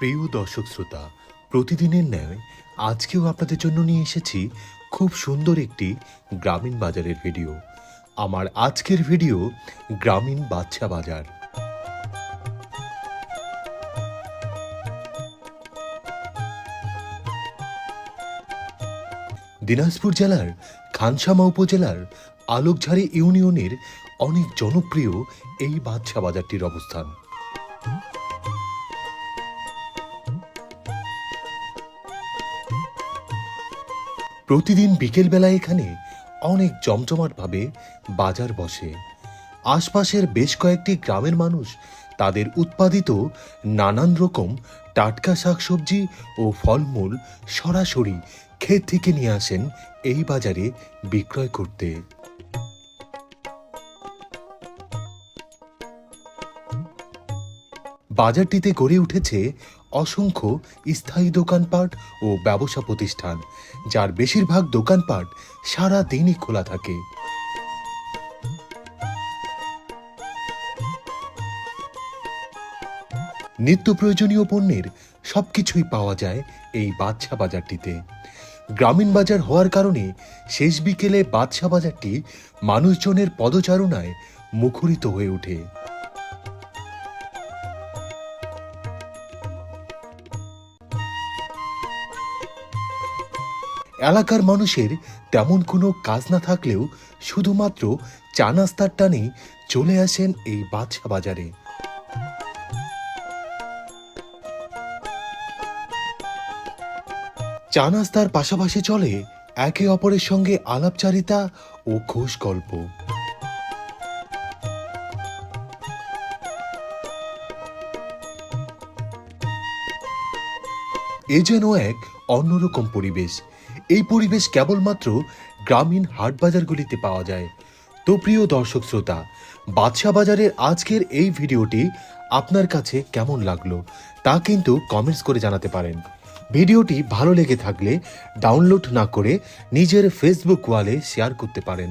প্রিয় দর্শক শ্রোতা, প্রতিদিনের ন্যায় আজকেও আপনাদের জন্য নিয়ে এসেছি খুব সুন্দর একটি গ্রামীণ বাজারের ভিডিও। আমার আজকের ভিডিও গ্রামীণ বাচ্চা বাজার। দিনাজপুর জেলার খানসামা উপজেলার আলোকঝাড়ি ইউনিয়নের অনেক জনপ্রিয় এই বাদশা বাজারটির অবস্থান। প্রতিদিন বিকেলবেলা এখানে অনেক জমজমাটভাবে বাজার বসে। আশপাশের বেশ কয়েকটি গ্রামের মানুষ তাদের উৎপাদিত নানান রকম টাটকা শাকসবজি ও ফলমূল সরাসরি ক্ষেত থেকে নিয়ে আসেন এই বাজারে বিক্রয় করতে। বাজারটিতে গড়ে উঠেছে অসংখ্য স্থায়ী দোকানপাট ও ব্যবসা প্রতিষ্ঠান, যার বেশিরভাগ দোকানপাট সারা দিনই খোলা থাকে। নিত্য প্রয়োজনীয় পণ্যের সবকিছুই পাওয়া যায় এই বাদশা বাজারটিতে। গ্রামীণ বাজার হওয়ার কারণে শেষ বিকেলে বাদশা বাজারটি মানুষজনের পদচারণায় মুখরিত হয়ে ওঠে। এলাকার মানুষের তেমন কোনো কাজ না থাকলেও শুধুমাত্র চা নাস্তার টানে চলে আসেন এই বাদশা বাজারে। চা নাস্তার পাশাপাশি চলে একে অপরের সঙ্গে আলাপচারিতা ও খোশ গল্প। এ যেন এক অন্যরকম পরিবেশ। এই পরিবেশ কেবলমাত্র গ্রামীণ হাট বাজারগুলিতে পাওয়া যায়। তো প্রিয় দর্শক শ্রোতা বাদশা বাজারের আজকের এই ভিডিওটি আপনার কাছে কেমন লাগল তা কিন্তু কমেন্টস করে জানাতে পারেন। ভিডিওটি ভালো লেগে থাকলে ডাউনলোড না করে নিজের ফেসবুক ওয়ালে শেয়ার করতে পারেন।